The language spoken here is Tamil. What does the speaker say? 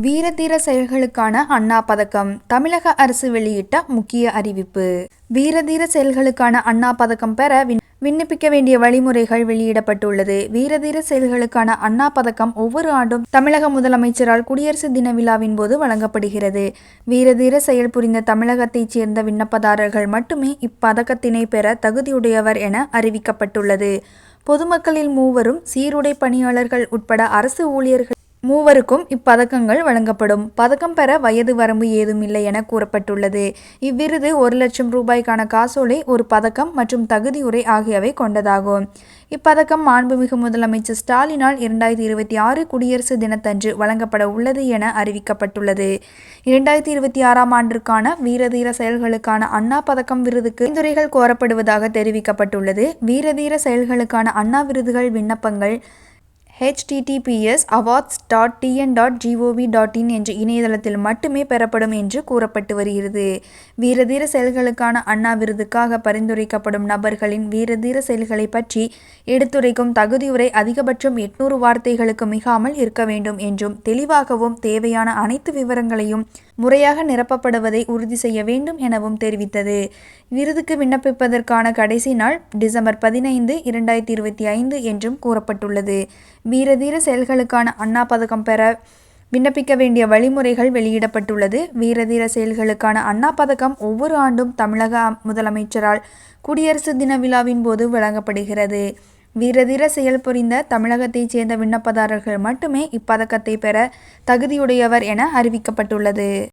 வீரதீர செயல்களுக்கான அண்ணா பதக்கம் தமிழக அரசு வெளியிட்ட முக்கிய அறிவிப்பு. வீரதீர செயல்களுக்கான அண்ணா பதக்கம் பெற விண்ணப்பிக்க வேண்டிய வழிமுறைகள் வெளியிடப்பட்டுள்ளது. வீரதீர செயல்களுக்கான அண்ணா பதக்கம் ஒவ்வொரு ஆண்டும் தமிழக முதலமைச்சரால் குடியரசு தின விழாவின் போது வழங்கப்படுகிறது. வீரதீர செயல் புரிந்த தமிழகத்தைச் சேர்ந்த விண்ணப்பதாரர்கள் மட்டுமே இப்பதக்கத்தினை பெற தகுதியுடையவர் என அறிவிக்கப்பட்டுள்ளது. பொதுமக்களில் மூவரும் சீருடை பணியாளர்கள் உட்பட அரசு ஊழியர்கள் மூவருக்கும் இப்பதக்கங்கள் வழங்கப்படும். பதக்கம் பெற வயது வரம்பு ஏதும் இல்லை என கூறப்பட்டுள்ளது. இவ்விருது ஒரு லட்சம் ரூபாய்க்கான காசோலை ஒரு பதக்கம் மற்றும் தகுதியுரை ஆகியவை கொண்டதாகும். இப்பதக்கம் மாண்புமிகு முதலமைச்சர் ஸ்டாலினால் இரண்டாயிரத்தி இருபத்தி ஆறு குடியரசு தினத்தன்று வழங்கப்பட உள்ளது என அறிவிக்கப்பட்டுள்ளது. இரண்டாயிரத்தி இருபத்தி ஆறாம் ஆண்டிற்கான வீரதீர செயல்களுக்கான அண்ணா பதக்கம் விருதுக்கு பரிந்துரைகள் கோரப்படுவதாக தெரிவிக்கப்பட்டுள்ளது. வீரதீர செயல்களுக்கான அண்ணா விருதுகள் விண்ணப்பங்கள் HTTPS awards dot TN dot GOV dot in என்ற இணையதளத்தில் மட்டுமே பெறப்படும் என்று கூறப்பட்டு வருகிறது. வீரதீர செயல்களுக்கான அண்ணா விருதுக்காக பரிந்துரைக்கப்படும் நபர்களின் வீரதீர செயல்களை பற்றி எடுத்துரைக்கும் தகுதியுரை அதிகபட்சம் எட்நூறு வார்த்தைகளுக்கு மிகாமல் இருக்க வேண்டும் என்றும் தெளிவாகவும் தேவையான அனைத்து விவரங்களையும் முறையாக நிரப்பப்படுவதை உறுதி செய்ய வேண்டும் எனவும் தெரிவித்தது. விருதுக்கு விண்ணப்பிப்பதற்கான கடைசி நாள் டிசம்பர் பதினைந்து இரண்டாயிரத்தி இருபத்தி ஐந்து என்றும் கூறப்பட்டுள்ளது. வீரதீர செயல்களுக்கான அண்ணா பதக்கம் பெற விண்ணப்பிக்க வேண்டிய வழிமுறைகள் வெளியிடப்பட்டுள்ளது. வீரதீர செயல்களுக்கான அண்ணா பதக்கம் ஒவ்வொரு ஆண்டும் தமிழக முதலமைச்சரால் குடியரசு தின விழாவின் போது வழங்கப்படுகிறது. வீரதீர செயல் புரிந்த தமிழகத்தைச் சேர்ந்த விண்ணப்பதாரர்கள் மட்டுமே இப்பதக்கத்தை பெற தகுதியுடையவர் என அறிவிக்கப்பட்டுள்ளது.